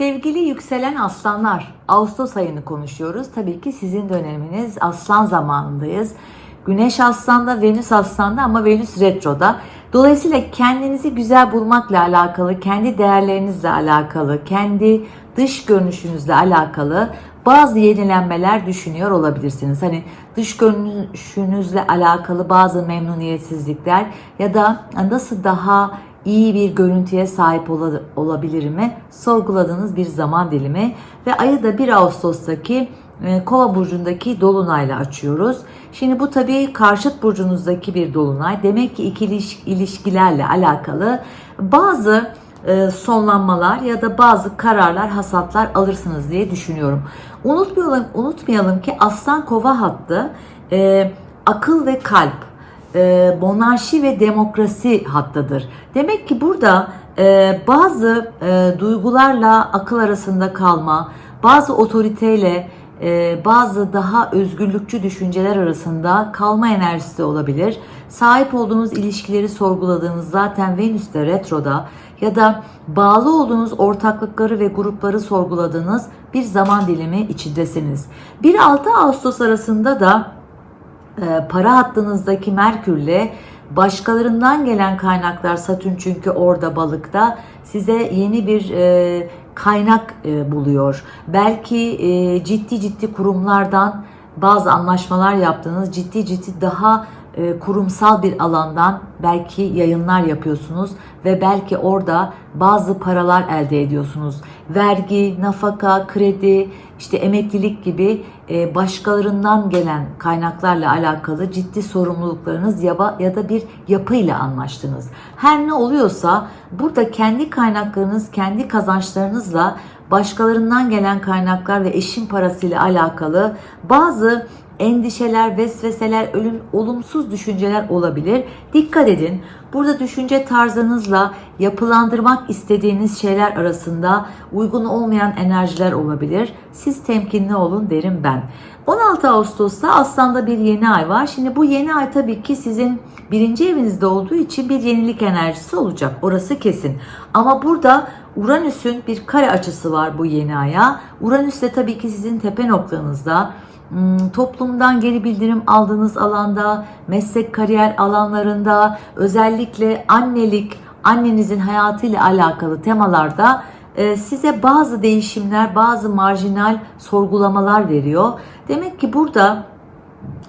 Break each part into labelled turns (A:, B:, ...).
A: Sevgili yükselen aslanlar, Ağustos ayını konuşuyoruz. Tabii ki sizin döneminiz aslan zamanındayız. Güneş aslanda, Venüs aslanda ama Venüs retroda. Dolayısıyla kendinizi güzel bulmakla alakalı, kendi değerlerinizle alakalı, kendi dış görünüşünüzle alakalı bazı yenilenmeler düşünüyor olabilirsiniz. Hani dış görünüşünüzle alakalı bazı memnuniyetsizlikler ya da nasıl daha iyi bir görüntüye sahip ola- olabilirimi sorguladığınız bir zaman dilimi ve ayı da 1 Ağustos'taki e, Kova burcundaki dolunayla açıyoruz. Şimdi bu tabii karşıt burcunuzdaki bir dolunay. Demek ki ikili iliş- ilişkilerle alakalı bazı e, sonlanmalar ya da bazı kararlar, hasatlar alırsınız diye düşünüyorum. Unutmayalım, unutmayalım ki Aslan Kova hattı e, akıl ve kalp, e, monarşi ve demokrasi hattıdır. Demek ki burada e, bazı e, duygularla akıl arasında kalma, bazı otoriteyle e, bazı daha özgürlükçü düşünceler arasında kalma enerjisi de olabilir. Sahip olduğunuz ilişkileri sorguladığınız zaten Venüs'te retroda ya da bağlı olduğunuz ortaklıkları ve grupları sorguladığınız bir zaman dilimi içindesiniz. 1-6 Ağustos arasında da para hattınızdaki Merkür'le başkalarından gelen kaynaklar Satürn çünkü orada balıkta size yeni bir e, kaynak e, buluyor. Belki e, ciddi ciddi kurumlardan bazı anlaşmalar yaptığınız ciddi ciddi daha e, kurumsal bir alandan belki yayınlar yapıyorsunuz ve belki orada bazı paralar elde ediyorsunuz. Vergi, nafaka, kredi, işte emeklilik gibi e, başkalarından gelen kaynaklarla alakalı ciddi sorumluluklarınız ya, ya da bir yapıyla anlaştınız. Her ne oluyorsa burada kendi kaynaklarınız, kendi kazançlarınızla başkalarından gelen kaynaklar ve eşin parasıyla alakalı bazı endişeler, vesveseler, ölüm, olumsuz düşünceler olabilir. Dikkat edin. Burada düşünce tarzınızla yapılandırmak istediğiniz şeyler arasında uygun olmayan enerjiler olabilir. Siz temkinli olun derim ben. 16 Ağustos'ta Aslan'da bir yeni ay var. Şimdi bu yeni ay tabii ki sizin birinci evinizde olduğu için bir yenilik enerjisi olacak. Orası kesin. Ama burada Uranüs'ün bir kare açısı var bu yeni aya. Uranüs de tabii ki sizin tepe noktanızda toplumdan geri bildirim aldığınız alanda, meslek kariyer alanlarında, özellikle annelik, annenizin hayatıyla alakalı temalarda e, size bazı değişimler, bazı marjinal sorgulamalar veriyor. Demek ki burada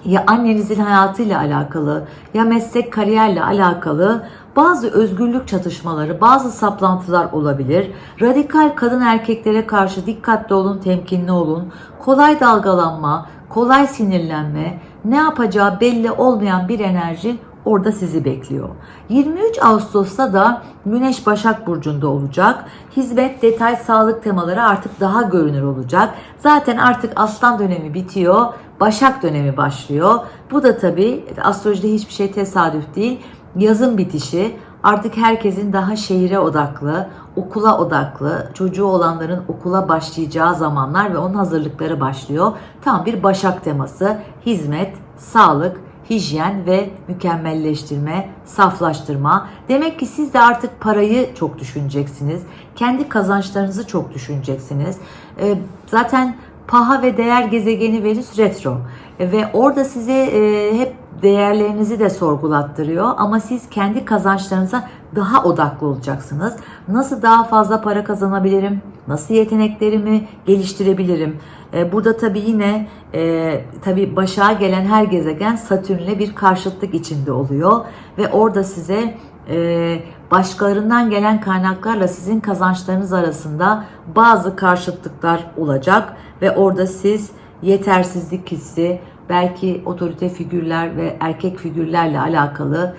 A: ya annenizin hayatıyla alakalı ya meslek kariyerle alakalı bazı özgürlük çatışmaları, bazı saplantılar olabilir. Radikal kadın erkeklere karşı dikkatli olun, temkinli olun. Kolay dalgalanma, kolay sinirlenme, ne yapacağı belli olmayan bir enerji orada sizi bekliyor. 23 Ağustos'ta da Güneş Başak Burcu'nda olacak. Hizmet, detay, sağlık temaları artık daha görünür olacak. Zaten artık Aslan dönemi bitiyor. Başak dönemi başlıyor. Bu da tabii astrolojide hiçbir şey tesadüf değil. Yazın bitişi artık herkesin daha şehire odaklı, okula odaklı, çocuğu olanların okula başlayacağı zamanlar ve onun hazırlıkları başlıyor. Tam bir Başak teması. Hizmet, sağlık, hijyen ve mükemmelleştirme, saflaştırma. Demek ki siz de artık parayı çok düşüneceksiniz. Kendi kazançlarınızı çok düşüneceksiniz. Ee, zaten paha ve değer gezegeni Venüs retro E, ve orada size e, hep değerlerinizi de sorgulattırıyor ama siz kendi kazançlarınıza daha odaklı olacaksınız. Nasıl daha fazla para kazanabilirim? Nasıl yeteneklerimi geliştirebilirim? E, Burada tabii yine e, tabii başa gelen her gezegen Satürn'le bir karşıtlık içinde oluyor ve orada size e, başkalarından gelen kaynaklarla sizin kazançlarınız arasında bazı karşıtlıklar olacak ve orada siz yetersizlik hissi, belki otorite figürler ve erkek figürlerle alakalı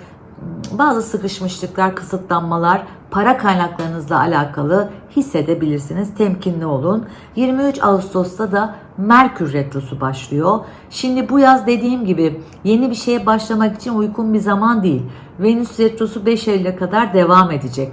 A: bazı sıkışmışlıklar, kısıtlanmalar, para kaynaklarınızla alakalı hissedebilirsiniz. Temkinli olun. 23 Ağustos'ta da Merkür Retrosu başlıyor. Şimdi bu yaz dediğim gibi yeni bir şeye başlamak için uygun bir zaman değil. Venüs Retrosu 5 Eylül'e kadar devam edecek.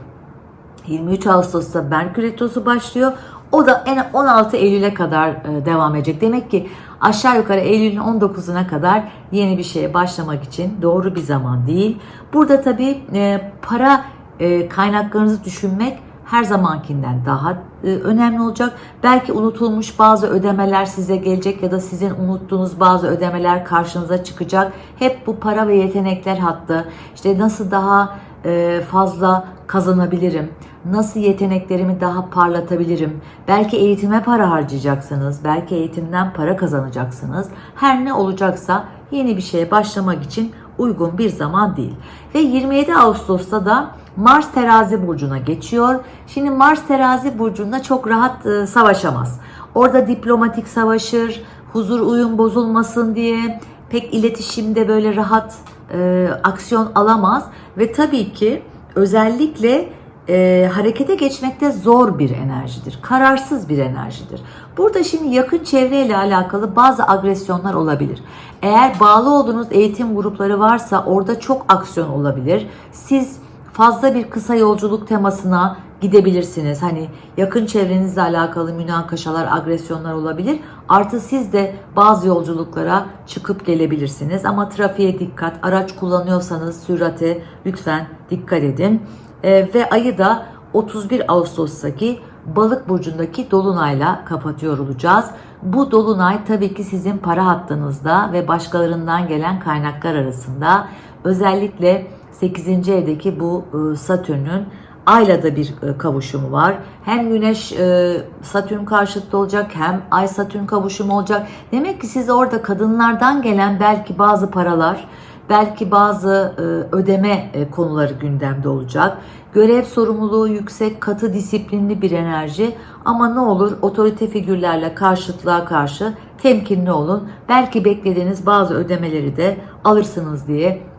A: 23 Ağustos'ta Merkür Retrosu başlıyor. O da en 16 Eylül'e kadar e, devam edecek. Demek ki aşağı yukarı Eylül'ün 19'una kadar yeni bir şeye başlamak için doğru bir zaman değil. Burada tabii e, para e, kaynaklarınızı düşünmek her zamankinden daha e, önemli olacak. Belki unutulmuş bazı ödemeler size gelecek ya da sizin unuttuğunuz bazı ödemeler karşınıza çıkacak. Hep bu para ve yetenekler hattı. İşte nasıl daha e, fazla kazanabilirim? Nasıl yeteneklerimi daha parlatabilirim? Belki eğitime para harcayacaksınız, belki eğitimden para kazanacaksınız. Her ne olacaksa yeni bir şeye başlamak için uygun bir zaman değil. Ve 27 Ağustos'ta da Mars terazi burcuna geçiyor. Şimdi Mars terazi burcunda çok rahat e, savaşamaz. Orada diplomatik savaşır, huzur uyum bozulmasın diye pek iletişimde böyle rahat e, aksiyon alamaz ve tabii ki özellikle e, harekete geçmekte zor bir enerjidir. Kararsız bir enerjidir. Burada şimdi yakın çevreyle alakalı bazı agresyonlar olabilir. Eğer bağlı olduğunuz eğitim grupları varsa orada çok aksiyon olabilir. Siz fazla bir kısa yolculuk temasına gidebilirsiniz. Hani yakın çevrenizle alakalı münakaşalar, agresyonlar olabilir. Artı siz de bazı yolculuklara çıkıp gelebilirsiniz. Ama trafiğe dikkat, araç kullanıyorsanız sürate lütfen dikkat edin. Ee, ve ayı da 31 Ağustos'taki Balık burcundaki dolunayla kapatıyor olacağız. Bu dolunay tabii ki sizin para hattınızda ve başkalarından gelen kaynaklar arasında özellikle 8. evdeki bu e, Satürn'ün Ay'la da bir e, kavuşumu var. Hem Güneş e, Satürn karşıtı olacak hem Ay Satürn kavuşumu olacak. Demek ki siz orada kadınlardan gelen belki bazı paralar, belki bazı ödeme konuları gündemde olacak. Görev sorumluluğu yüksek, katı disiplinli bir enerji ama ne olur otorite figürlerle karşıtlığa karşı temkinli olun. Belki beklediğiniz bazı ödemeleri de alırsınız diye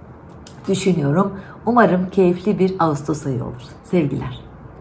A: düşünüyorum. Umarım keyifli bir Ağustos ayı olur. Sevgiler.